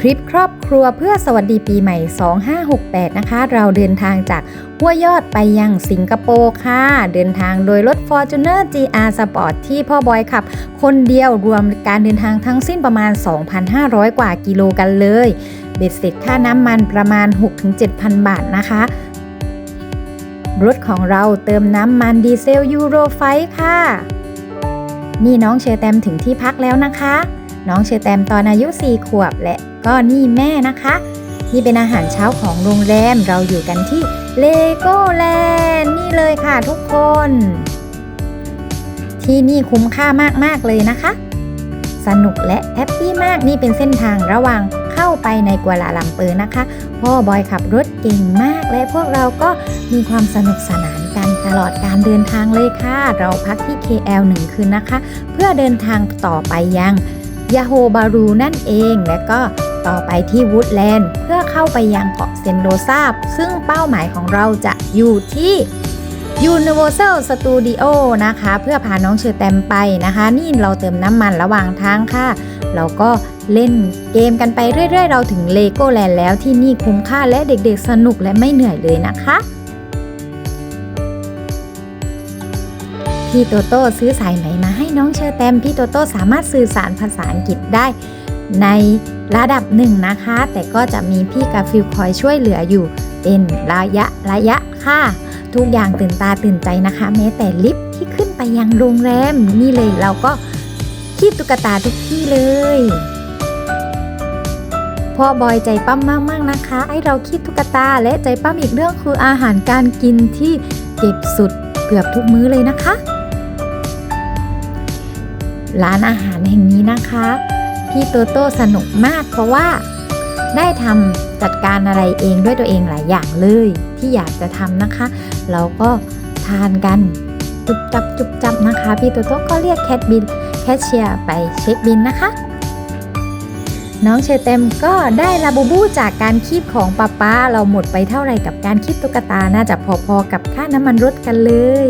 ทริปครอบครัวเพื่อสวัสดีปีใหม่ 2568 นะคะ เราเดินทางจากหัวยอดไปยังสิงคโปร์ค่ะ เดินทางโดยรถ Fortuner GR Sport ที่พ่อบอยขับ คนเดียวรวมการเดินทางทั้งสิ้นประมาณ 2,500 กว่ากิโลกันเลย เบ็ดเสร็จค่าน้ำมันประมาณ 6-7,000 บาทนะคะรถของเราเติมน้ำมันดีเซลยูโรไฟค่ะ นี่น้องเชอแตมถึงที่พักแล้วนะคะ น้องเชอแตมตอนอายุ 4 ขวบและก็นี่แม่นะคะ นี่เป็นอาหารเช้าของโรงแรมเราอยู่กันที่เลโก้แลนด์นี่เลยค่ะทุกคน ที่นี่คุ้มค่ามากๆเลยนะคะ สนุกและแฮปปี้มากนี่เป็นเส้นทางระหว่างเข้าไปในกัวลาลัมเปอร์นะคะ พ่อบอยขับรถเก่งมากและพวกเราก็มีความสนุกสนานกันตลอดการเดินทางเลยค่ะ เราพักที่ KL 1คืนนะคะ เพื่อเดินทางต่อไปยัง ยาโฮบารูนั่นเอง และก็ต่อไปที่วูดแลนด์เพื่อเข้าไปยังเกาะเซนโดซาซึ่งเป้าหมายของเราจะอยู่ที่ Universal Studio นะคะ เพื่อพาน้องเชอแตมไปนะคะ นี่เราเติมน้ำมันระหว่างทางค่ะ เราก็เล่นเกมกันไปเรื่อย ๆ เราถึงเลโก้แลนด์แล้วที่นี่คุ้มค่าและเด็กๆสนุกและไม่เหนื่อยเลยนะคะ พี่โตโต้ซื้อสายไหมมาให้น้องเชอแตมพี่โตโต้สามารถสื่อสารภาษาอังกฤษได้ ในระดับหนึ่งนะคะ แต่ก็จะมีพี่กาฟิลคอยช่วยเหลืออยู่ เป็นระยะระยะค่ะ ทุกอย่างตื่นตาตื่นใจนะคะ แม้แต่ลิฟต์ที่ขึ้นไปยังโรงแรมนี่เลยเราก็คีบตุ๊กตาทุกที่เลยพ่อบอยใจปั้มมาก ๆ นะคะให้เราคีบตุ๊กตาและใจปั้มอีกเรื่องคืออาหารการกินที่เก็บสุดเกือบทุกมื้อเลยนะคะ ร้านอาหารแห่งนี้นะคะ พี่โตโต้สนุกมากเพราะว่า ได้ทำจัดการอะไรเองด้วยตัวเองหลายอย่างเลย ที่อยากจะทำนะคะ เราก็ทานกันจุบจับจุบจับนะคะ พี่โตโต้ก็เรียกแคทบินแคชเชียร์ไปเช็คบินนะคะน้องเชเต็มก็ได้ลาบูบูจากการคีบของป้าป้า เราหมดไปเท่าไหร่กับการคีบตุ๊กตาน่าจะพอๆกับค่าน้ำมันรถกันเลย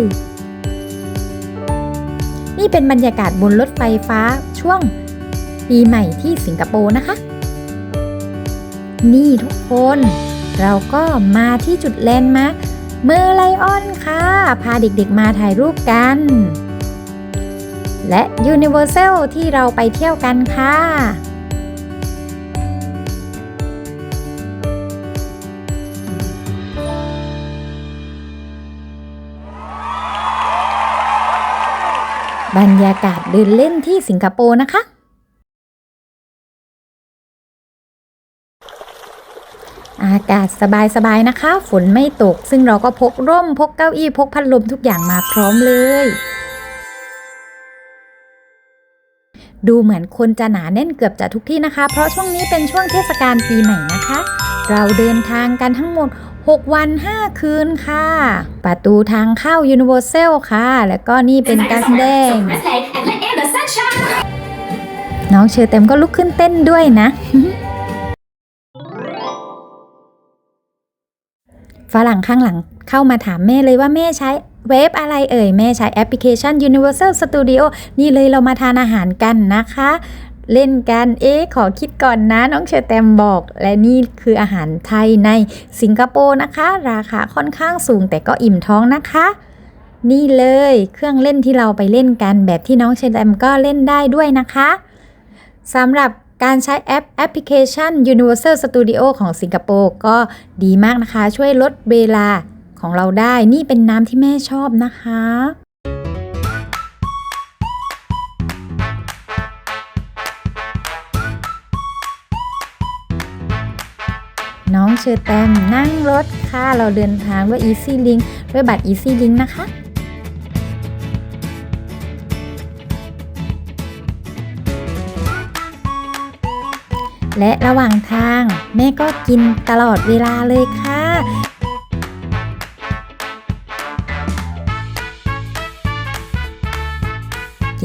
นี่เป็นบรรยากาศบนรถไฟฟ้าช่วงปีใหม่ที่สิงคโปร์นะคะ นี่ทุกคน เราก็มาที่จุดแลนด์มาร์คเมอร์ไลออนค่ะ พาเด็กๆมาถ่ายรูปกัน และ Universal ที่เราไปเที่ยวกันค่ะ บรรยากาศเดินเล่นที่สิงคโปร์นะคะ อากาศสบายๆนะคะ ฝนไม่ตก ซึ่งเราก็พกร่มพกเก้าอี้พกพัดลมทุกอย่างมาพร้อมเลย ดูเหมือนคนจะหนาแน่นเกือบจะทุกที่นะคะ เพราะช่วงนี้เป็นช่วงเทศกาลปีใหม่นะคะ เราเดินทางกันทั้งหมด 6 วัน 5 คืนค่ะ ประตูทางเข้า Universal ค่ะ แล้วก็นี่เป็นการแสดง น้องเชอเต็มก็ลุกขึ้นเต้นด้วยนะฝรั่งข้างหลังเข้ามาถามแม่เลยว่าแม่ใช้ เว็บอะไรเอ่ย แม่ใช้แอปพลิเคชัน Universal Studio นี่เลยเรามาทานอาหารกันนะคะ เล่นกัน เอ๊ะขอคิดก่อนนะ น้องเชอแตมบอก และนี่คืออาหารไทยในสิงคโปร์นะคะ ราคาค่อนข้างสูงแต่ก็อิ่มท้องนะคะนี่เลยเครื่องเล่นที่เราไปเล่นกันแบบที่น้องเชอแตมก็เล่นได้ด้วยนะคะสำหรับการใช้แอปแอปพลิเคชัน Universal Studio ของสิงคโปร์ก็ดีมากนะคะ ช่วยลดเวลา ของเราได้ นี่เป็นน้ำที่แม่ชอบนะคะ น้องเชอแตมนั่งรถค่ะ เราเดินทางด้วย Easy Link ด้วยบัตร Easy Link นะคะและระหว่างทางแม่ก็กินตลอดเวลาเลยค่ะ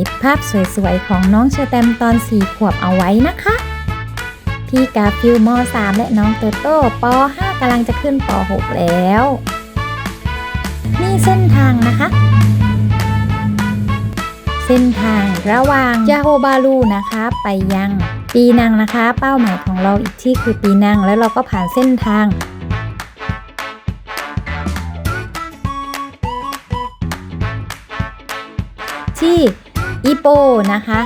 ก็บภาพสวยๆ ของน้องเชอแตมตอน 4 ขวบเอาไว้นะคะ พี่กาฟิลม .3 และน้องเตโต้ป .5 กำลังจะขึ้นป .6 แล้ว นี่เส้นทางนะคะ เส้นทางระหว่างยาโฮบาลูนะคะ ไปยัง ปีนังนะคะ เป้าหมายของเราอีกที่คือปีนังแล้วเราก็ผ่านเส้นทางที่ อีโปนะคะ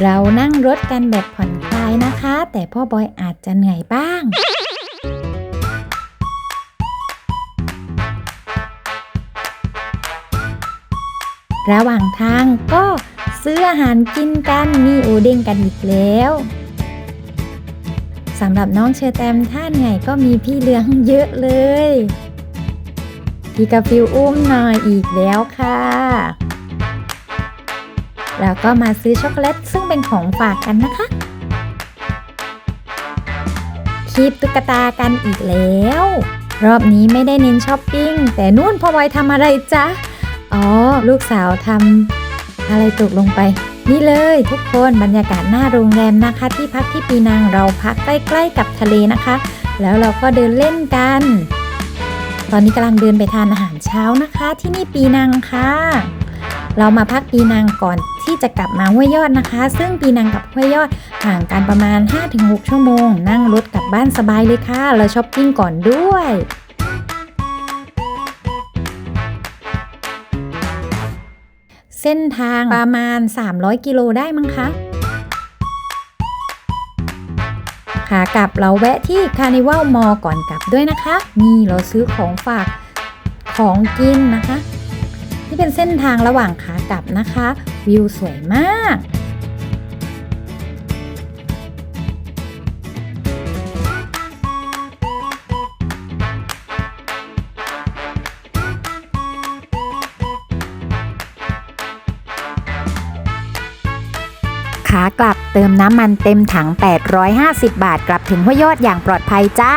เรานั่งรถกันแบบผ่อนคลายนะคะ แต่พ่อบอยอาจจะเหนื่อยบ้างระหว่างทางก็ซื้ออาหารกินกันมีโอเด้งกันอีกแล้วสำหรับน้องเชอแตมถ้าเหนื่อยก็มีพี่เลี้ยงเยอะเลยพี่กาฟิวอุ้มหน่อยอีกแล้วค่ะ แล้วก็มาซื้อช็อกโกแลตซึ่งเป็นของฝากกันนะคะคีบตุ๊กตากันอีกแล้ว รอบนี้ไม่ได้เน้นช้อปปิ้ง แต่นู่นพ่อบอยทำอะไรจ๊ะ อ๋อ ลูกสาวทำอะไรตกลงไป นี่เลยทุกคนบรรยากาศหน้าโรงแรมนะคะ ที่พักที่ปีนังเราพักใกล้ๆกับทะเลนะคะ แล้วเราก็เดินเล่นกัน ตอนนี้กำลังเดินไปทานอาหารเช้านะคะ ที่นี่ปีนังค่ะ เรามาพักปีนังก่อน ที่จะกลับมาห้วยยอดนะคะ ซึ่งปีนังกับห้วยยอดห่างกันประมาณ 5-6 ชั่วโมง นั่งรถกลับบ้านสบายเลยค่ะเราช้อปปิ้งก่อนด้วยเส้นทางประมาณ 300 กิโลได้มั้งคะ ขากลับเราแวะที่คาร์นิวัลมอก่อนกลับด้วยนะคะ นี่เราซื้อของฝากของกินนะคะ นี่เป็นเส้นทางระหว่างขากลับนะคะ วิวสวยมาก ขากลับเติมน้ำมันเต็มถัง 850 บาทกลับถึงห้วยยอดอย่างปลอดภัยจ้า